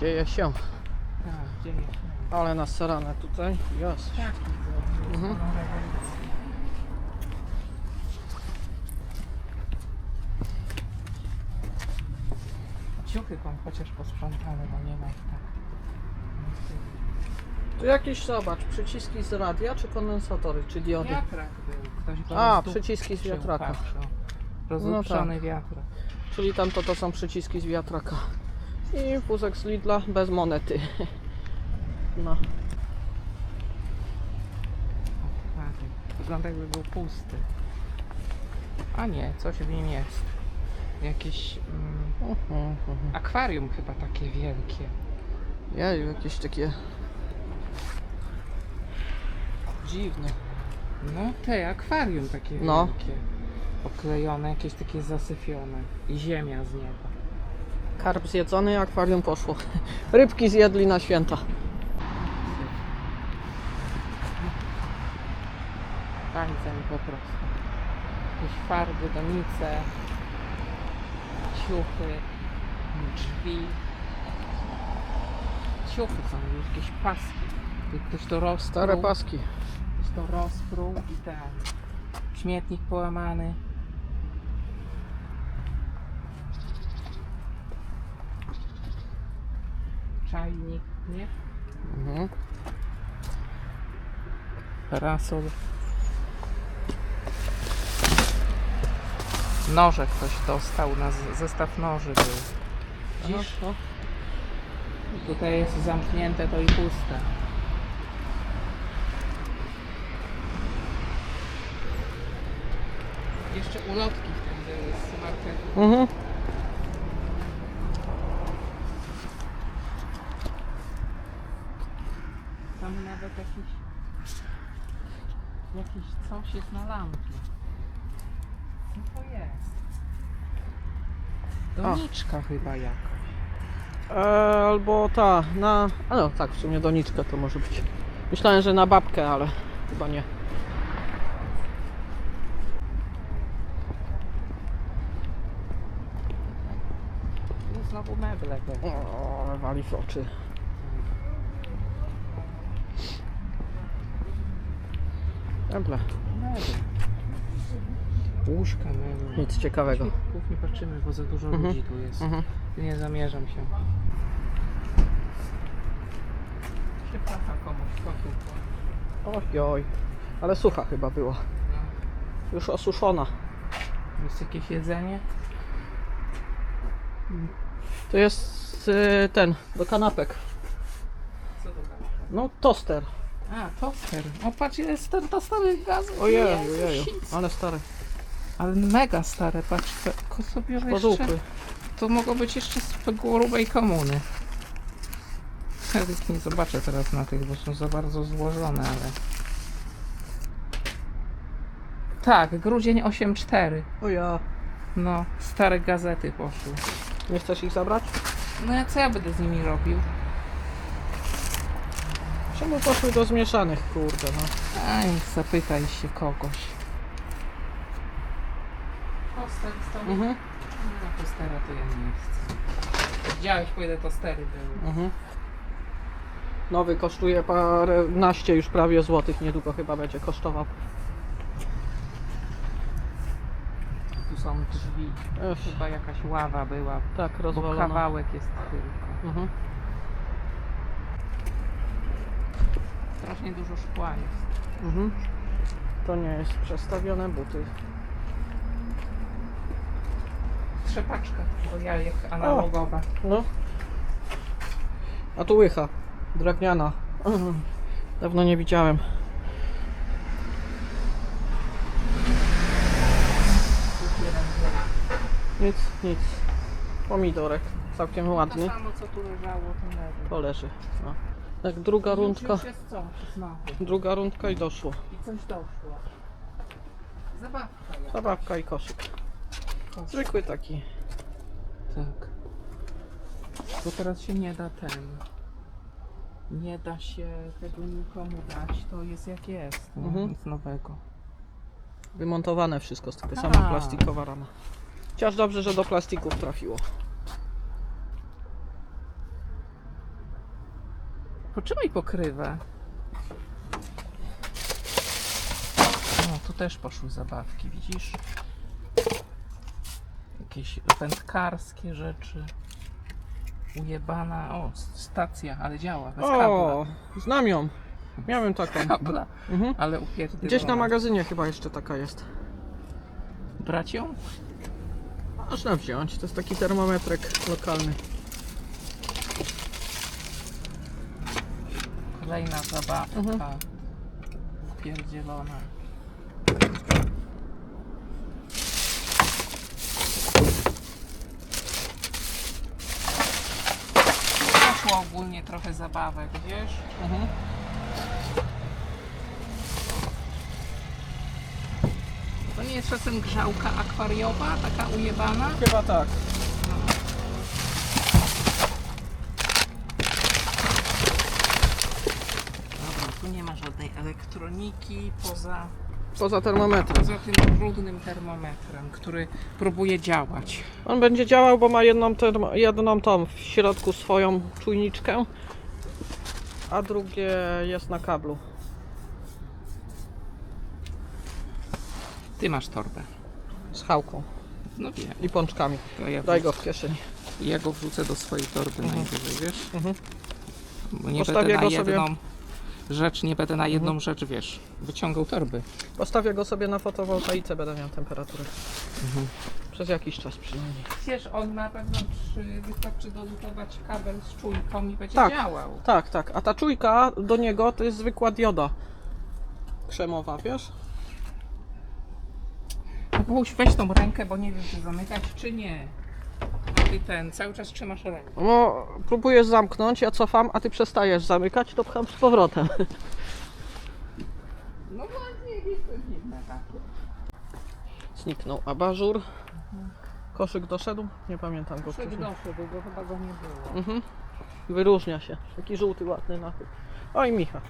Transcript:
Dzieje się. Tak, dzieje się. Ale na seranę tutaj. Jest. Tak. Mhm. Ciuchy tam chociaż posprzątane, bo nie ma ich tak. Tu jakieś, zobacz, przyciski z radia, czy kondensatory, czy diody? Wiatrak był. Ktoś go A, przyciski z wiatraka. patrz, o. Rozuprzony wiatrak. Czyli tamto to są przyciski z wiatraka. I wózek z Lidla bez monety. No. Wygląda jakby był pusty. A nie, coś w nim jest. Jakieś mm, akwarium chyba takie wielkie. Jeju, jakieś takie dziwne. No te akwarium takie No. wielkie. Oklejone, jakieś takie zasyfione. I ziemia z nieba. Karp zjedzony, akwarium poszło. Rybki zjedli na święta. Tańcem po prostu. Jakieś farby, donice, ciuchy, drzwi. Ciuchy są jakieś paski. Ktoś to rozpruł. Stare paski. Ktoś to rozpruł i ten. Śmietnik połamany. Czajnik, nie? Mhm. Parasol. Noże ktoś dostał, na z- zestaw noży był. Widzisz? No, Tutaj jest zamknięte to i puste. Jeszcze ulotki wtedy z marketu. Mhm. Tam nawet jakiś jakiś coś jest na lampie. Co to jest? Doniczka chyba jakaś. E, albo ta, na... A no tak, w sumie doniczka to może być. Myślałem, że na babkę, ale chyba nie. No znowu meble. O, wali w oczy. Meble. Łóżka meble. nic ciekawego. Głównie patrzymy, bo za dużo Mhm. ludzi tu jest. Mhm. Nie zamierzam się. Przepraszam komuś kotu. Oj, oj. Ale sucha chyba była. No. Już osuszona. Jest jakieś jedzenie? To jest y, ten, do kanapek. Co to tam? No, toster. A, toster. O, patrz, jest ten toster gazu. Ojej, Jezus, ojeju, shit. ale stary. Ale mega stare, patrz, tylko sobie jeszcze... To mogło być jeszcze z grubej komuny. Ja nie zobaczę teraz na tych, bo są za bardzo złożone, ale... Tak, grudzień 8.4. O ja. No, stare gazety poszły. Nie chcesz ich zabrać? No ja co ja będę z nimi robił? Czemu poszły do zmieszanych, kurde, no. Aj, zapytaj się kogoś. Toster stoi? Mhm. No, tostera to ja nie chcę. Widziałeś, po ile tostery były. Mhm. Nowy kosztuje paręnaście już prawie złotych, niedługo chyba będzie kosztował. Tu są drzwi. Ech, Chyba jakaś ława była, tak, bo rozwalona. kawałek jest tylko. Mhm. Strasznie dużo szkła jest. Mhm. To nie jest przestawione buty. Trzepaczka do jajek analogowa. No. A tu łycha. Drewniana. Mhm. Dawno nie widziałem. Nic, nic. Pomidorek. Całkiem To ładny. samo co tu leżało, to leży. To leży. No. Tak, druga rundka. Już jest coś znowu. Druga rundka i doszło. I coś doszło. Zabawka. Zabawka i koszyk. Zwykły taki. Tak. Bo teraz się nie da ten. Nie da się tego nikomu dać. To jest jak jest. Nie? Mhm. Nic nowego. Wymontowane wszystko, tylko Tak. sama plastikowa rama. Chociaż dobrze, że do plastików trafiło. Potrzymaj pokrywę. O, tu też poszły zabawki, widzisz? Jakieś wędkarskie rzeczy. Ujebana, o, stacja, ale działa, bez O, kabla. znam ją. Miałem taką. Kabla, Mhm. ale upierdolona. Gdzieś na magazynie chyba jeszcze taka jest. Brać ją? Można wziąć, to jest taki termometrek lokalny. Kolejna zabawka. Mhm. Poszło ogólnie trochę zabawek, wiesz? Mhm. To nie jest czasem grzałka akwariowa, taka ujebana? Chyba tak. Dobra, tu nie ma żadnej elektroniki poza, Poza termometrem. poza tym brudnym termometrem, który próbuje działać. On będzie działał, bo ma jedną, termo, jedną tą w środku swoją czujniczkę, a drugie jest na kablu. Ty masz torbę. Z chałką No wiem. i pączkami. To ja, Daj go w kieszeni. ja go wrzucę do swojej torby najwyżej, wiesz? Mhm. Bo nie Postawię będę na go sobie- jedną rzecz, nie będę na jedną rzecz, wiesz, wyciągał torby. Postawię go sobie na fotowoltaice, będę miał temperaturę. Mhm. Przez jakiś czas przynajmniej. Wiesz, on na y, wystarczy dolutować kabel z czujką i będzie Tak. działał. Tak, tak. A ta czujka do niego to jest zwykła dioda krzemowa, wiesz? Kubuś, weź tą rękę, bo nie wiem, czy zamykać, czy nie. Ty ten, cały czas trzymasz rękę. No, próbujesz zamknąć, ja cofam, a ty przestajesz zamykać, to pcham z powrotem. No właśnie, jest to dziwne takie. Zniknął abażur. Koszyk doszedł? Nie pamiętam go Przed wcześniej. doszedł, bo chyba go nie było. Mhm. Wyróżnia się. Taki żółty, ładny nachyl. Oj, Micha.